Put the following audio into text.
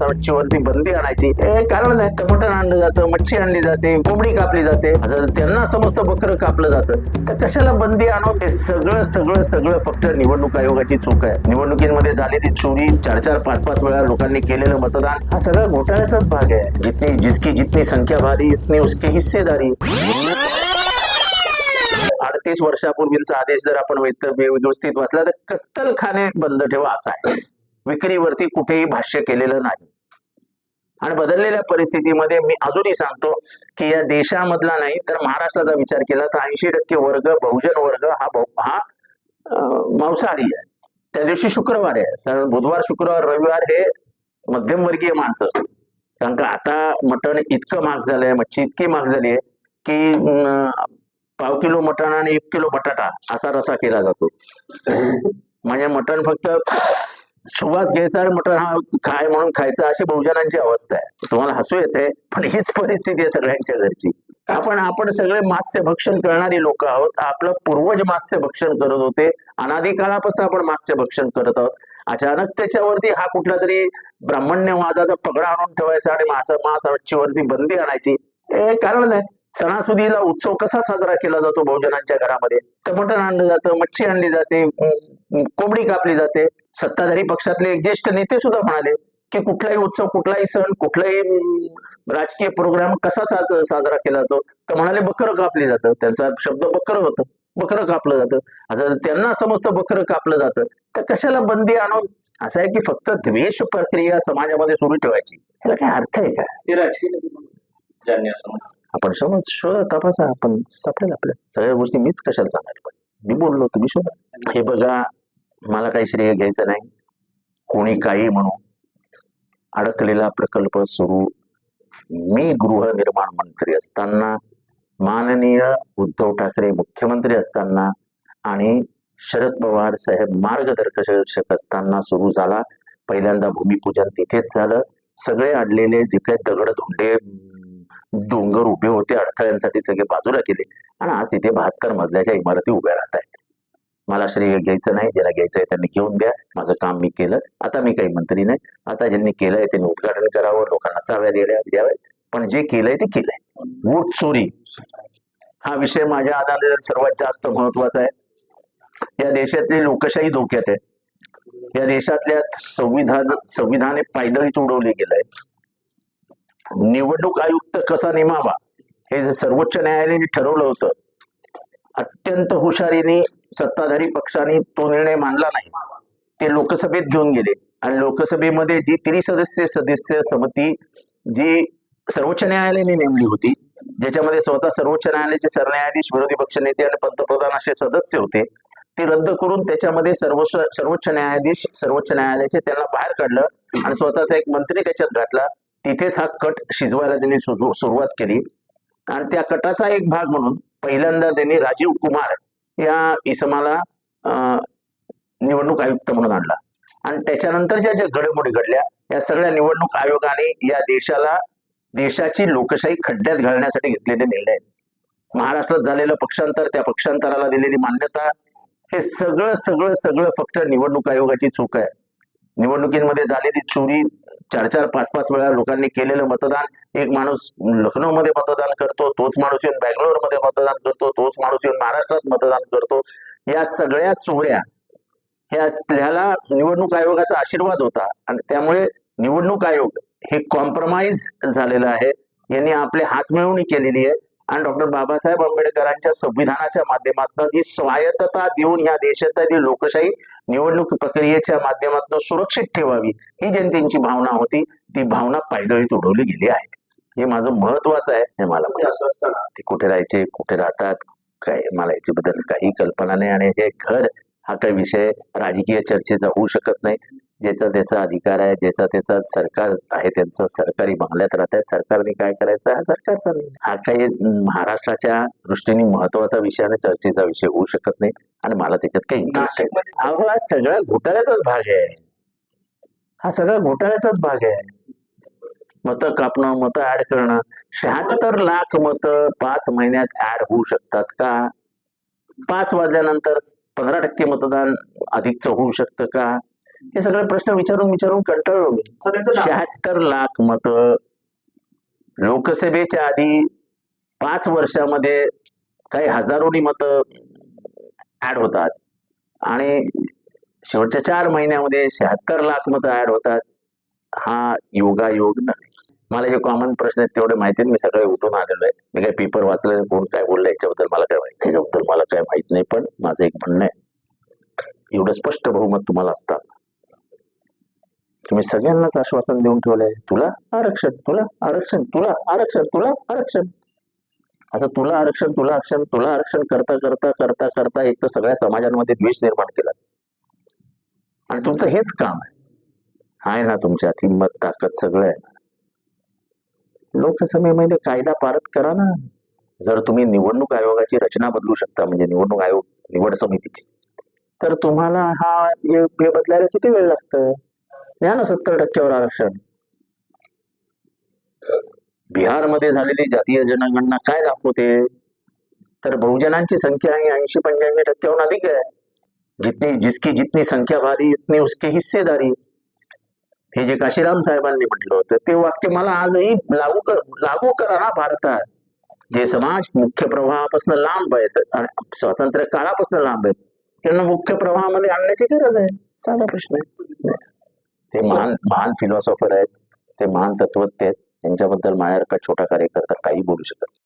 मांसावरती बंदी आणायची. कारण नाही आणलं जातं मच्छी आणली जाते कोंबडी कापली जाते. जर त्यांना समजतं बकर कापलं जातं. तर कशाला बंदी आणव? हे सगळं सगळं सगळं फक्त निवडणूक आयोगाची चूक आहे. निवडणुकीमध्ये झालेली चोरी चार चार पाच पाच वेळा लोकांनी केलेलं मतदान हा सगळा घोटाळ्याचाच भाग आहे. जितनी जिसकी जितनी संख्या भारी इतनी उसकी हिस्सेदारी. अडतीस वर्षापूर्वीचा आदेश जर आपण व्यवस्थित वाचला तर कत्तलखाने बंद ठेवा असा आहे. विक्रीवरती कुठेही भाष्य केलेलं नाही. आणि बदललेल्या परिस्थितीमध्ये मी अजूनही सांगतो की या देशामधला नाही तर महाराष्ट्राचा विचार केला तर ऐंशी टक्के वर्ग बहुजन वर्ग हा बहु- हा मांसाहारी आहे. त्या दिवशी शुक्रवार आहे. बुधवार शुक्रवार रविवार हे मध्यमवर्गीय माणसं. कारण का आता मटण इतकं महाग झालंय मच्छी इतकी महाग झाली आहे की पाव किलो मटण आणि एक किलो बटाटा असा रसा केला जातो. म्हणजे मटण फक्त सुवास घ्यायचा आणि म्हटलं हा खाय म्हणून खायचा अशी बहुजनांची अवस्था आहे. तुम्हाला हसू येते पण हीच परिस्थिती आहे सगळ्यांच्या घरची. आपण आपण सगळे मास्य भक्षण करणारी लोक आहोत. आपलं पूर्वज मास्य भक्षण करत होते. अनादी काळापासून आपण मास्य भक्षण करत आहोत. अचानक त्याच्यावरती हा कुठला तरी ब्राह्मण्यवादाचा पगडा आणून ठेवायचा आणि मास मासावरती बंदी आणायची. हे कारण नाही सणासुदीला उत्सव कसा साजरा केला जातो बहुजनांच्या घरामध्ये? तर मटण आणलं जातं मच्छी आणली जाते कोंबडी कापली जाते. सत्ताधारी पक्षातले ज्येष्ठ नेते सुद्धा म्हणाले की कुठलाही उत्सव कुठलाही सण कुठलाही राजकीय प्रोग्राम कसा साजरा केला जातो? तर म्हणाले बकरं कापली जातं. त्यांचा शब्द बकरं होतं. बकरं कापलं जातं. आता त्यांना समजतं बकरं कापलं जातं. तर कशाला बंदी आणून? असं आहे की फक्त द्वेष प्रक्रिया समाजामध्ये सुरू ठेवायची. याला काय अर्थ आहे का? आपण शोध शोध तपासा आपण सापडेल आपल्या सगळ्या गोष्टी मीच कशाला सांगायला पाहिजे मी बोललो तुम्ही शोधा हे बघा मला काही श्रेय घ्यायचं नाही. कोणी काही म्हणू अडकलेला प्रकल्प सुरू. मी गृहनिर्माण मंत्री असताना माननीय उद्धव ठाकरे मुख्यमंत्री असताना आणि शरद पवार साहेब मार्गदर्शक असताना सुरू झाला. पहिल्यांदा भूमिपूजन तिथेच झालं. सगळे अडलेले जे काही दगड धोंडे डोंगर उभे होते अडथळ्यांसाठी सगळे बाजूला केले आणि आज तिथे बहात्तर मजल्याच्या इमारती उभ्या राहत आहेत मला श्रेय घ्यायचं नाही ज्याला घ्यायचं आहे त्यांनी घेऊन द्या माझं काम मी केलं. आता मी काही मंत्री नाही. आता ज्यांनी केलंय त्यांनी उद्घाटन करावं लोकांना चाव्या द्याव्या द्याव्या पण जे केलंय ते केलंय. वोट चोरी. हा विषय माझ्या आधारे सर्वात जास्त महत्त्वाचा आहे. या देशातली लोकशाही धोक्यात आहे. या देशातल्या संविधान संविधाने पायदळी तुडवले गेलंय. निवडणूक आयुक्त कसा नेमावा हे सर्वोच्च न्यायालयाने ठरवलं होतं अत्यंत हुशारीने सत्ताधारी पक्षाने तो निर्णय मानला नाही. ते लोकसभेत घेऊन गेले आणि लोकसभेमध्ये जी त्रिसदस्य सदस्य समिती जी सर्वोच्च न्यायालयाने नेमली होती ज्याच्यामध्ये स्वतः सर्वोच्च न्यायालयाचे सरन्यायाधीश विरोधी पक्षनेते आणि पंतप्रधान असे सदस्य होते ते रद्द करून त्याच्यामध्ये सर्वोच्च सर्वोच्च न्यायाधीश सर्वोच्च न्यायालयाचे त्यांना बाहेर काढलं आणि स्वतःचा एक मंत्री त्याच्यात घातला. तिथेच हा कट शिजवायला त्यांनी सुरुवात केली. आणि त्या कटाचा एक भाग म्हणून पहिल्यांदा त्यांनी राजीव कुमार या इसमाला अं, निवडणूक आयुक्त म्हणून आणला. आणि त्याच्यानंतर ज्या घडामोडी घडल्या या सगळ्या निवडणूक आयोगाने या देशाला देशाची लोकशाही खड्ड्यात घालण्यासाठी घेतलेले निर्णय. आहेत. महाराष्ट्रात झालेलं पक्षांतर त्या पक्षांतराला दिलेली मान्यता हे सगळं सगळं सगळं फक्त निवडणूक आयोगाची चूक आहे. निवडणुकीमध्ये झालेली चोरी चार चार पाच पाच वेळा लोकांनी केलेलं मतदान. एक माणूस लखनौमध्ये मतदान करतो तोच माणूस येऊन बँगलोरमध्ये मतदान करतो तोच माणूस येऊन महाराष्ट्रात मतदान करतो. या सगळ्या चोऱ्या ह्याला निवडणूक आयोगाचा आशीर्वाद होता. आणि त्यामुळे निवडणूक आयोग हे कॉम्प्रोमाइज झालेलं आहे. यांनी आपले हातमिळवणी केलेली आहे. आणि डॉक्टर बाबासाहेब आंबेडकरांच्या संविधानाच्या माध्यमातून ही स्वायत्तता देऊन या देशातील लोकशाही निवडणूक प्रक्रियेच्या माध्यमातून सुरक्षित ठेवावी ही जनतेची भावना होती. ती भावना पायदळीत उडवली गेली आहे. हे माझं महत्वाचं आहे. हे मला असं असताना ते कुठे राहायचे कुठे राहतात काय मला याच्याबद्दल काही कल्पना नाही. आणि हे घर हा काही विषय राजकीय चर्चेचा होऊ शकत नाही. ज्याचा त्याचा अधिकार आहे ज्याचा त्याचा सरकार आहे त्यांचं सरकारी बंगल्यात राहत आहेत सरकारने काय करायचं? हा सरकारचा. हा काही महाराष्ट्राच्या दृष्टीने महत्त्वाचा विषय आणि चर्चेचा विषय होऊ शकत नाही आणि मला त्याच्यात काही इंटरेस्ट आहे. हा सगळा घोटाळ्याचाच भाग आहे. हा सगळा घोटाळ्याचाच भाग आहे. मतं कापणं मतं ऍड करणं. शहात्तर लाख मतं पाच महिन्यात ऍड होऊ शकतात का? पाच वाजल्यानंतर पंधरा टक्के मतदान अधिकचं होऊ शकतं का? हे सगळे प्रश्न विचारून विचारून कंटाळलो मी. शहात्तर लाख मत. लोकसभेच्या आधी पाच वर्षामध्ये काही हजारोनी मत ऍड होतात. आणि शेवटच्या चार महिन्यामध्ये शहात्तर लाख मत ऍड होतात. हा योगायोग नाही. मला जे कॉमन प्रश्न आहेत तेवढे माहिती मी सगळे उठून आलेलो आहे. मी काही पेपर वाचलं कोण काय बोललं याच्याबद्दल मला काय माहिती याच्याबद्दल मला काय माहीत नाही. पण माझं एक म्हणणं आहे. एवढं स्पष्ट बहुमत तुम्हाला असतात. तुम्ही सगळ्यांनाच आश्वासन देऊन ठेवलंय. तुला आरक्षण तुला आरक्षण तुला आरक्षण तुला आरक्षण. असं तुला आरक्षण तुला आरक्षण तुला आरक्षण करता करता करता करता एक तर सगळ्या समाजांमध्ये द्वेष निर्माण केला. आणि तुमचं हेच काम आहे. आहे ना तुमच्यात हिंमत ताकद सगळं आहे. लोकसभेमध्ये कायदा पारित करा ना. जर तुम्ही निवडणूक आयोगाची रचना बदलू शकता म्हणजे निवडणूक आयोग निवड समितीची. तर तुम्हाला हा हे बदलायला किती वेळ लागतं? द्या ना सत्तर टक्क्यावर आरक्षण। बिहारमध्ये झालेली जातीय जनगणना काय दाखवते? तर बहुजनांची संख्या ही ऐंशी पंच्याऐंशी टक्क्याहून अधिक आहे. जितनी, जिसकी जितनी संख्या भारी उतनी उसकी हिस्सेदारी. हे जे काशीराम साहेबांनी म्हटलं होतं, ते वाक्य मला आजही लागू कर, लागू करा ना भारतात जे समाज मुख्य प्रवाहापासून लांब आहेत आणि स्वातंत्र्य काळापासून लांब आहेत, त्यांना मुख्य प्रवाहामध्ये आणण्याची गरज आहे. साधा प्रश्न आहे. ते महान महान फिलॉसॉफर आहेत ते महान तत्वज्ञ आहेत त्यांच्याबद्दल माझ्यासारखा छोटा कार्यकर्ता काही बोलू शकत नाही.